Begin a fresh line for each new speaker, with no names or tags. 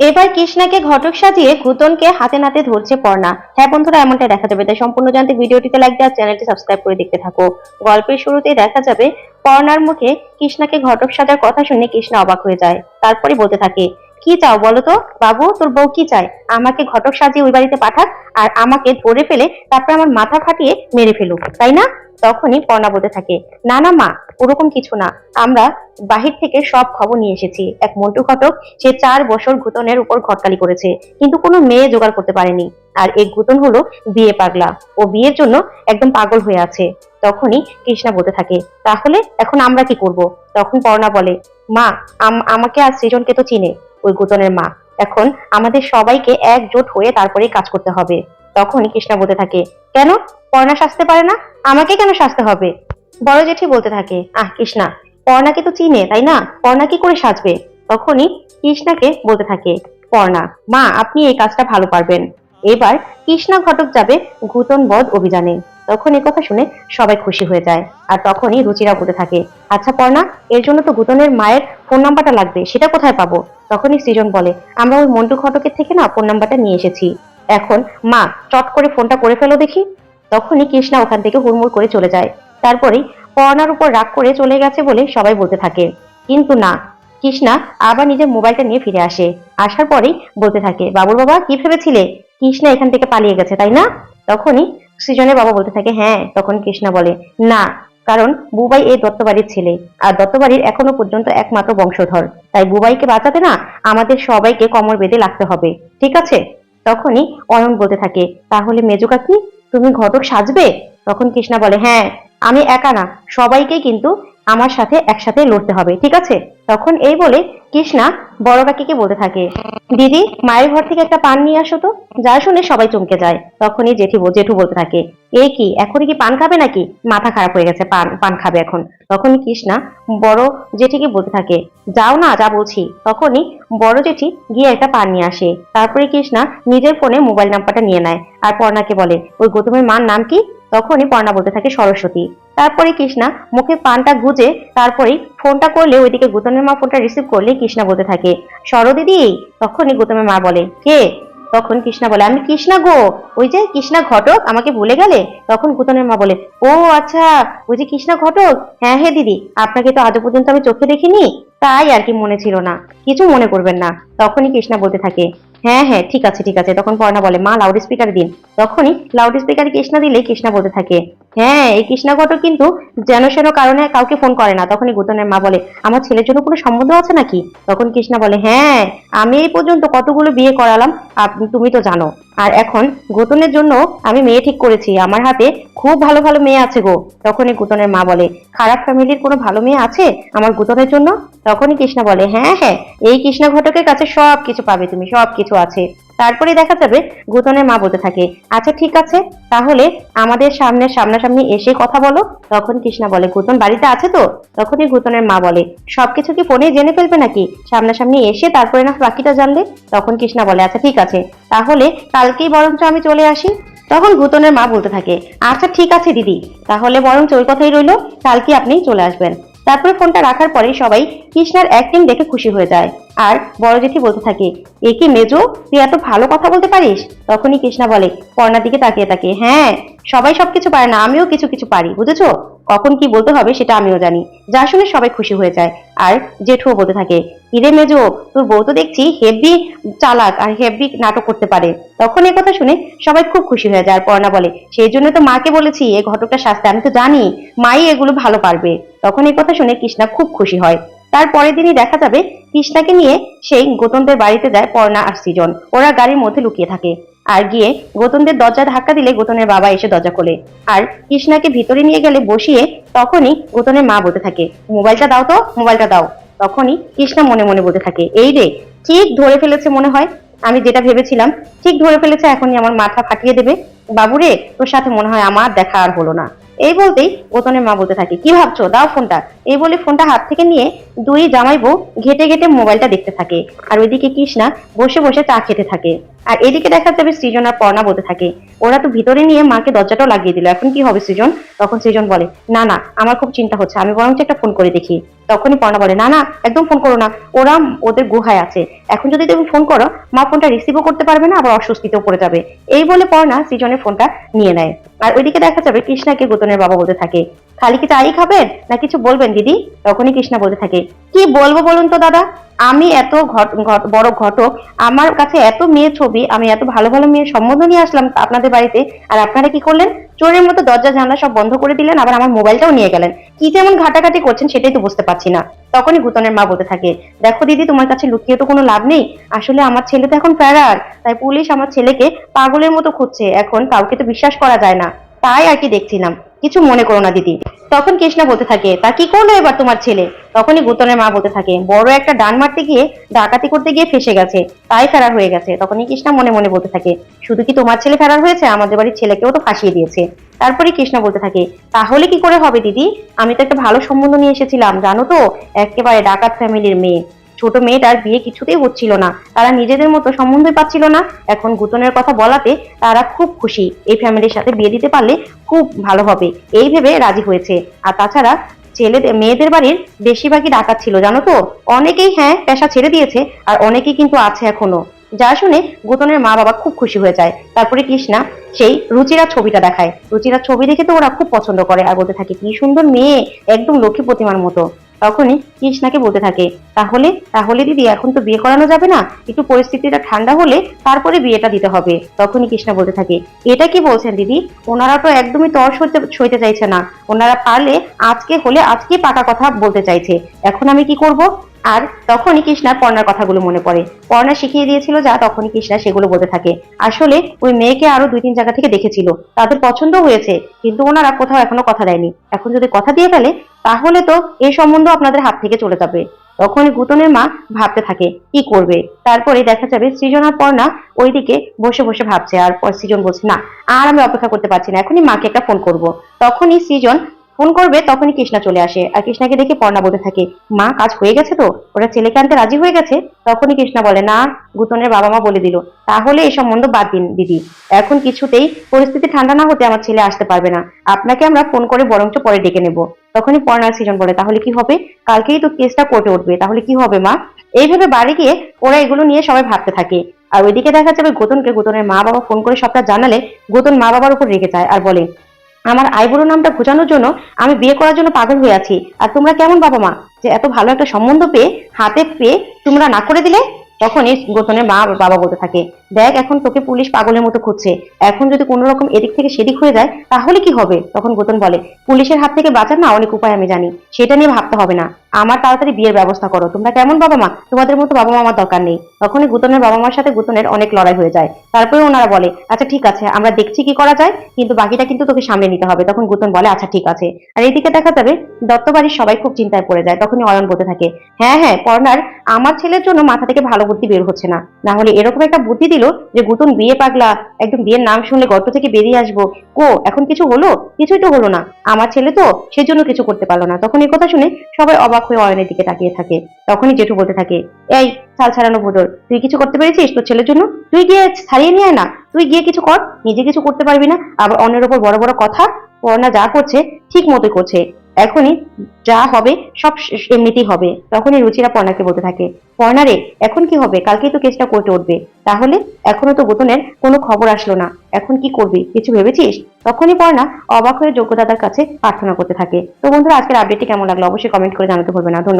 এবার কৃষ্ণাকে ঘটক সাজিয়ে ঘুতনকে হাতে নাতে ধরছে পর্ণা। হ্যাঁ বন্ধুরা, এমনটাই দেখা যাবে। তাই সম্পূর্ণ জানতে ভিডিওটিতে লাইক দেওয়া, চ্যানেলটি সাবস্ক্রাইব করে দেখতে থাকো। গল্পের শুরুতেই দেখা যাবে, পর্ণার মুখে কৃষ্ণাকে ঘটক সাজার কথা শুনে কৃষ্ণা অবাক হয়ে যায়। তারপরে বলতে থাকে কি চাও বলো তো? বাবু, তোর বউ কি চায়? আমাকে ঘটক সাজিয়ে ওই বাড়িতে পাঠাক আর আমাকে ধরে ফেলে তারপর আমার মাথা ফাটিয়ে মেরে ফেলুক, তাই না? তখনই পর্ণা বলতে থাকে, না না, মা, ওরকম কিছু না। আমরা বাহির থেকে সব খবর নিয়ে এসেছি। এক মন্টু ঘটক, সে চার বছর ঘুতনের উপর ঘটকালি করেছে, কিন্তু কোনো মেয়ে জোগাড় করতে পারেনি। আর এই ঘুতন হলো বিয়ে পাগলা। ও বিয়ের জন্য একদম পাগল হয়ে আছে। তখনই কৃষ্ণা বলতে থাকে, তাহলে এখন আমরা কি করব? তখন পর্ণা বলে, মা, আম- আমাকে আর সৃজনকে তো চিনে। ওই গুতনের মা। এখন আমাদের সবাইকে একজোট হয়ে তারপরেই কাজ করতে হবে। তখনই কৃষ্ণা বলতে থাকে, কেন? পর্ণা সাজতে পারে না? আমাকে কেন সাজতে হবে? বড় জেঠি বলতে থাকে, আহ, কৃষ্ণা, পর্ণাকে তো চিনে, তাই না? পর্ণা কি করে সাজবে? তখনই কৃষ্ণাকে বলতে থাকে, পর্ণা, মা, আপনি এই কাজটা ভালো পারবেন। এবার কৃষ্ণা ঘটক যাবে ঘুতন বধ অভিযানে। তখন এই কথা শুনে সবাই খুশি হয়ে যায়। আর তখনই রুচিরা বলতে থাকে আচ্ছা পর্ণা, এর জন্য তো গুতনের মায়ের ফোন নাম্বারটা লাগবে, সেটা কোথায় পাবো? তখনই সৃজন বলে, আমরা ওই মন্টু ঘটকের থেকে না ফোন নাম্বারটা নিয়ে এসেছি। এখন, মা, চট করে ফোনটা করে ফেলো দেখি। তখনই কৃষ্ণা ওখান থেকে হুড়মুড় করে চলে যায়। তারপরেই পর্ণার উপর রাগ করে চলে গেছে বলে সবাই বলতে থাকে। কিন্তু না, কৃষ্ণা আবার নিজের মোবাইলটা নিয়ে ফিরে আসে। আসার পরেই বলতে থাকে, বাবুর বাবা, কি ভেবেছিলে? কৃষ্ণা এখান থেকে পালিয়ে গেছে, তাই না? তখনই সৃজনের বাবা বলতে থাকে হ্যাঁ তখন কৃষ্ণা বলে, না কারণ বুবাই এই দত্তবাড়ির ছেলে। আর দত্তবাড়ির এখনও পর্যন্ত একমাত্র বংশধর। তাই বুবাইকে বাঁচাতে না আমাদের সবাইকে কমর বেঁধে লাগতে হবে। ঠিক আছে? তখনই অয়ন বলতে থাকে, তাহলে মেজুকা কি তুমি ঘটক সাজবে? তখন কৃষ্ণা বলে হ্যাঁ। আমি একা না, সবাইকে কিন্তু আমার সাথে একসাথে লড়তে হবে, ঠিক আছে? তখন এই বলে কৃষ্ণা বড় কাকিকে বলতে থাকে, দিদি, মায়ের ঘর থেকে একটা পান নিয়ে আসো তো। যা শুনে সবাই চমকে যায়। তখনই জেঠি জেঠু বলতে থাকে এই কি, এখনই কি পান খাবে নাকি? মাথা খারাপ হয়ে গেছে, পান পান খাবে এখন। তখনই কৃষ্ণা বড় জেঠিকে বলতে থাকে, যাও না, যা বলছি। তখনই বড় জেঠি গিয়ে একটা পান নিয়ে আসে। তারপরে কৃষ্ণা নিজের ফোনে মোবাইল নাম্বারটা নিয়ে নেয়। আর পর্ণাকে বলে, ওই গৌতমের মার নাম কি? তখনই পর্ণা বলতে থাকে সরস্বতী। তারপরে কৃষ্ণা মুখে পানটা গুজে তারপরেই ফোনটা করলে ওইদিকে গুতনের মা ফোনটা রিসিভ করলে কৃষ্ণা বলতে থাকে, সর দিদি। তখনই গৌতমের মা বলে, কে? তখন কৃষ্ণা বলে, আমি কৃষ্ণা গো। ওই যে কৃষ্ণা ঘটক? আমাকে ভুলে গেলে? তখন গুতনের মা বলে, ও আচ্ছা ওই যে কৃষ্ণা ঘটক? হ্যাঁ হ্যাঁ দিদি, আপনাকে তো আজও পর্যন্ত আমি চোখে দেখিনি, তাই আর কি মনে ছিল না, কিছু মনে করবেন না। তখনই কৃষ্ণা বলতে থাকে হ্যাঁ হ্যাঁ ঠিক আছে ঠিক আছে। তখন পর্ণা বলে, মা লাউড স্পিকার দিন। তখনই লাউড স্পিকারে কৃষ্ণা দিলে কৃষ্ণা বলতে থাকে হ্যাঁ এই কৃষ্ণা ঘটক কিন্তু যেন সেন কারণে কাউকে ফোন করে না। তখনই গুতনের মা বলে, আমার ছেলের জন্য কোনো সম্বন্ধ আছে নাকি? তখন কৃষ্ণা বলে হ্যাঁ আমি এই পর্যন্ত কতগুলো বিয়ে করালাম তুমি তো জানো। আর এখন গুতনের জন্য আমি মেয়ে ঠিক করেছি। আমার হাতে খুব ভালো ভালো মেয়ে আছে গো। তখনই গুতনের মা বলে, খারাপ ফ্যামিলির কোনো ভালো মেয়ে আছে আমার গুতনের জন্য? তখনই কৃষ্ণা বলে হ্যাঁ হ্যাঁ এই কৃষ্ণা ঘটকের কাছে সব কিছু পাবে তুমি সব কিছু আছে। তারপরে দেখা যাবে গুতনের মা বলতে থাকে আচ্ছা ঠিক আছে, তাহলে আমাদের সামনে সামনাসামনি এসে কথা বলো। তখন কৃষ্ণা বলে, গুতন বাড়িতে আছে তো? তখনই গুতনের মা বলে, সবকিছু কি ফোনে জেনে ফেলবে নাকি? সামনাসামনি এসে তারপরে না বাকিটা জানলে? তখন কৃষ্ণা বলে আচ্ছা ঠিক আছে, তাহলে কালকেই বরঞ্চ আমি চলে আসি। তখন গুতনের মা বলতে থাকে আচ্ছা ঠিক আছে, দিদি, তাহলে বরঞ্চ ওই কথাই রইল কালকে আপনি চলে আসবেন। তারপরে ফোনটা রাখার পরে সবাই কৃষ্ণার অ্যাক্টিং দেখে খুশি হয়ে যায়। আর বড় জেঠি বলতে থাকে, এ কি মেজো, তুই এত ভালো কথা বলতে পারিস? তখনই কৃষ্ণা বলে পর্ণার দিকে তাকিয়ে তাকিয়ে হ্যাঁ সবাই সবকিছু পারে না, আমিও কিছু কিছু পারি, বুঝেছ? কখন কি বলতে হবে সেটা আমিও জানি। যা শুনে সবাই খুশি হয়ে যায়। আর জেঠুও বলতে থাকে ইরে মেজো, তোর বউ তো দেখছি হেভি চালাক আর হেভি নাটক করতে পারে। তখন এই কথা শুনে সবাই খুব খুশি হয়ে যায়। আর পর্ণা বলে, সেই জন্য তো মাকে বলেছি, এ ঘটকটা শাস্তে, আমি তো জানি, মাই এগুলো ভালো পারবে। তখন এই কথা শুনে কৃষ্ণা খুব খুশি হয়। তার পরের দিনই দেখা যাবে কৃষ্ণাকে নিয়ে সেই গোতনদের বাড়িতে যায় পর্ণা আর সৃজন। ওরা গাড়ির মধ্যে লুকিয়ে থাকে। আর গিয়ে গোতনদের দরজা ধাক্কা দিলে গোতনের বাবা এসে দরজা খোলে। আর কৃষ্ণাকে ভিতরে নিয়ে গেলে বসিয়ে তখনই গোতনের মা বলতে থাকে, মোবাইলটা দাও তো, মোবাইলটা দাও। তখনই কৃষ্ণা মনে মনে বলতে থাকে, এই রে, ঠিক ধরে ফেলেছে মনে হয়? আমি যেটা ভেবেছিলাম, ঠিক ধরে ফেলেছে, এখনই আমার মাথা ফাটিয়ে দেবে। বাবুরে, তোর সাথে মনে হয় আমার দেখা আর হলো না। এই বলতেই গোতনের মা বলতে থাকে, কি ভাবছ? দাও ফোনটা। এই বলে ফোনটা হাত থেকে নিয়ে দুই জামাই বউ ঘেটে ঘেটে মোবাইলটা দেখতে থাকে। আর ওইদিকে কৃষ্ণা বসে বসে চা খেতে থাকে। আর এদিকে দেখা যাবে সৃজন আর পর্ণা বলতে থাকে। ওরা তো ভিতরে নিয়ে মাকে দরজাটাও লাগিয়ে দিল। এখন কি হবে সৃজন? তখন সৃজন বলে, না না, আমার খুব চিন্তা হচ্ছে। আমি বরঞ্চ একটা ফোন করে দেখি। তখনই পর্ণা বলে, না না, একদম ফোন করো না। ওরা ওদের গুহায় আছে। এখন যদি তুমি ফোন করো, মা ফোনটা রিসিভও করতে পারবে না, আবার অস্বস্তিতেও পড়ে যাবে। এই বলে পর্ণা সৃজনের ফোনটা নিয়ে নেয়। আর ওইদিকে দেখা যাবে কৃষ্ণাকে গোতনের বাবা বলতে থাকে। খালি কি চাই খাবেন? না কিছু বলবেন, দিদি? তখনই কৃষ্ণা বলতে থাকে, কি বলব বলুন তো, দাদা? আমি এত বড় ঘটক, আমার কাছে এত মেয়ের ছবি, আমি এত ভালো ভালো মেয়ের সম্বন্ধ নিয়ে আসলাম আপনাদের বাড়িতে, আর আপনারা কি করলেন? চোরের মতো দরজা জানলা সব বন্ধ করে দিলেন, আবার আমার মোবাইলটাও নিয়ে গেলেন। কি যেমন ঘাটাঘাটি করছেন সেটাই তো বুঝতে পারছি না। তখনই গুতনের মা বলতে থাকে, দেখো দিদি, তোমার কাছে লুকিয়ে তো কোনো লাভ নেই। আসলে আমার ছেলে তো এখন ফেরার, তাই পুলিশ আমার ছেলেকে পাগলের মতো খুঁজছে। এখন কাউকে তো বিশ্বাস করা যায় না। তাই আর কি দেখছিলাম। কিছু মনে করো না, দিদি। তখন কৃষ্ণা বলতে থাকে, তা কি করল এবার তোমার ছেলে? তখনই গুতনের মা বলতে থাকে, বড় একটা ডান মারতে গিয়ে ডাকাতি করতে গিয়ে ফেসে গেছে, তাই ফেরার হয়ে গেছে। তখনই কৃষ্ণা মনে মনে বলতে থাকে, শুধু কি তোমার ছেলে ফেরার হয়েছে? আমাদের বাড়ির ছেলেকেও তো ফাঁসিয়ে দিয়েছে। তারপরে কৃষ্ণা বলতে থাকে, তাহলে কি করে হবে, দিদি? আমি তো একটা ভালো সম্বন্ধ নিয়ে এসেছিলাম, জানো তো? একেবারে ডাকাত ফ্যামিলির মেয়ে। ছোট মেয়েটার বিয়ে কিছুতেই হচ্ছিল না। তারা নিজেদের মতো সম্বন্ধই পাচ্ছিল না। এখন গুতনের কথা বলাতে তারা খুব খুশি। এই ফ্যামিলির সাথে বিয়ে দিতে পারলে খুব ভালো হবে। এই ভেবে রাজি হয়েছে। আর তাছাড়া ছেলেদের মেয়েদের বাড়ির বেশিরভাগই ডাকাত ছিল, জানো তো? অনেকেই হ্যাঁ পেশা ছেড়ে দিয়েছে আর অনেকেই কিন্তু আছে এখনও। যা শুনে গুতনের মা বাবা খুব খুশি হয়ে যায়। তারপরে কৃষ্ণা সেই রুচিরা ছবিটা দেখায়। রুচিরা ছবি দেখে তো ওরা খুব পছন্দ করে। আর বলতে থাকে, কি সুন্দর মেয়ে। একদম লক্ষ্মী প্রতিমার মতো। তখনই কৃষ্ণাকে বলতে থাকে, তাহলে তাহলে দিদি, এখন তো বিয়ে করানো যাবে না। একটু পরিস্থিতিটা ঠান্ডা হলে তারপরে বিয়েটা দিতে হবে। তখনই কৃষ্ণা বলতে থাকে, এটা কি বলছেন দিদি? ওনারা তো একদমই তর সইতে সইতে চাইছে না। ওনারা পারলে আজকে হলে আজকে পাকা কথা বলতে চাইছে। এখন আমি কি করব? আর তখনই কৃষ্ণার পর্ণার কথাগুলো মনে পড়ে। পর্ণা শিখিয়ে দিয়েছিল যা, তখনই কৃষ্ণা সেগুলো বলতে থাকে। আসলে ওই মেয়েকে আরও দুই তিন জায়গা থেকে দেখেছিল। তাদের পছন্দ হয়েছে, কিন্তু ওনারা কোথাও এখনও কথা দেয়নি। এখন যদি কথা দিয়ে ফেলে তাহলে তো এ সম্বন্ধ আপনাদের হাত থেকে চলে যাবে। তখন গুতনের মা ভাবতে থাকে, কি করবে? তারপরে দেখা যাবে সৃজন আর পর্ণা ওইদিকে বসে বসে ভাবছে আর সৃজন বলছে, না, আর আমি অপেক্ষা করতে পারছি না, এখনই মাকে একটা ফোন করব। তখনই সৃজন ফোন করবে, তখনই কৃষ্ণা চলে আসে। আর কৃষ্ণাকে দেখে পর্ণা বলতে থাকে, মা, কাজ হয়ে গেছে তো? ওরা ছেলেকে আনতে রাজি হয়ে গেছে? তখনই কৃষ্ণা বলে, না, গুতনের বাবা মা বলে দিল। তাহলে এই সম্বন্ধ বাদ দিন, দিদি। এখন কিছুতেই পরিস্থিতি ঠান্ডা না হতে আমার ছেলে আসতে পারবে না। আপনাকে আমরা ফোন করে বরঞ্চ পরে ডেকে নেব। তখনই পর্ণার সৃজন বলে। তাহলে কি হবে? কালকেই তো কেসটা কোর্টে উঠবে। তাহলে কি হবে, মা? এইভাবে বাড়ি গিয়ে ওরা এগুলো নিয়ে সবাই ভাবতে থাকে। আর ওইদিকে দেখা যাবে গোতনকে গোতনের মা বাবা ফোন করে সবটা জানালে গোতন মা বাবার উপর রেগে যায় আর বলে, আমার আইবুড়ো নামটা ঘোচানোর জন্য আমি বিয়ে করার জন্য পাগল হয়ে আছি। আর তোমরা কেমন বাবা মা যে এত ভালো একটা সম্বন্ধ পেয়ে, হাতে পেয়ে তোমরা না করে দিলে? তখনই গোতনের মা বাবা বলতে থাকে, দেখ, এখন তোকে পুলিশ পাগলের মতো খুঁজছে। এখন যদি কোনো রকম এদিক থেকে সেদিক হয়ে যায়, তাহলে কি হবে? তখন গোতন বলে, পুলিশের হাত থেকে বাঁচার না অনেক উপায় আমি জানি। সেটা নিয়ে ভাবতে হবে না। আমার তাড়াতাড়ি বিয়ের ব্যবস্থা করো। তোমরা কেমন বাবা মা? তোমাদের মতো বাবা মা আমার দরকার নেই। তখনই গুতনের বাবা মার সাথে গুতনের অনেক লড়াই হয়ে যায়। তারপরে ওনারা বলে আচ্ছা ঠিক আছে, আমরা দেখছি কি করা যায়, কিন্তু বাকিটা কিন্তু তোকে সামনে নিতে হবে। তখন গুতন বলে আচ্ছা ঠিক আছে। আর এইদিকে দেখা যাবে দত্ত বাড়ির সবাই খুব চিন্তায় পড়ে যায়। তখনই অয়ন বলতে থাকে হ্যাঁ হ্যাঁ পর্নার আমার ছেলের জন্য মাথা থেকে ভালো বুদ্ধি বের হচ্ছে না। না হলে এরকম একটা বুদ্ধি দিল যে গুতন বিয়ে পাগলা, একদম বিয়ের নাম শুনলে গর্ত থেকে বেরিয়ে আসব। কো, এখন কিছু হলো? কিছুই তো হলো না। আমার ছেলে তো সেজন্য কিছু করতে পারল না। তখন এই কথা শুনে সবাই অবাক হয়ে অয়নের দিকে তাকিয়ে থাকে। তখনই জেঠু বলতে থাকে, এই, ছাল ছাড়ানো বদল। তুই কিছু করতে পেরেছিস তোর ছেলের জন্য? তুই গিয়ে ছাড়িয়ে নিয়ে না। তুই গিয়ে কিছু কর। নিজে কিছু করতে পারবি না। আবার অন্যের ওপর বড় বড় কথা পড়না যা করছে, ঠিক মতো করছে। এখনই যা হবে, সব এমনিতেই হবে। তখনই রুচিরা পর্ণাকে বলতে থাকে পর্ণা রে, এখন কি হবে? কালকেই তো কেসটা কোর্টে উঠবে। তাহলে এখনও তো গোতনের কোনো খবর আসলো না। এখন কি করবি? কিছু ভেবেছিস? তখনই পর্ণা অবাক হয়ে যোগ্যদাতার কাছে প্রার্থনা করতে থাকে। তো বন্ধুরা, আজকের আপডেটটি কেমন লাগল? অবশ্যই কমেন্ট করে জানাতে ভুলবে না। ধন্যবাদ।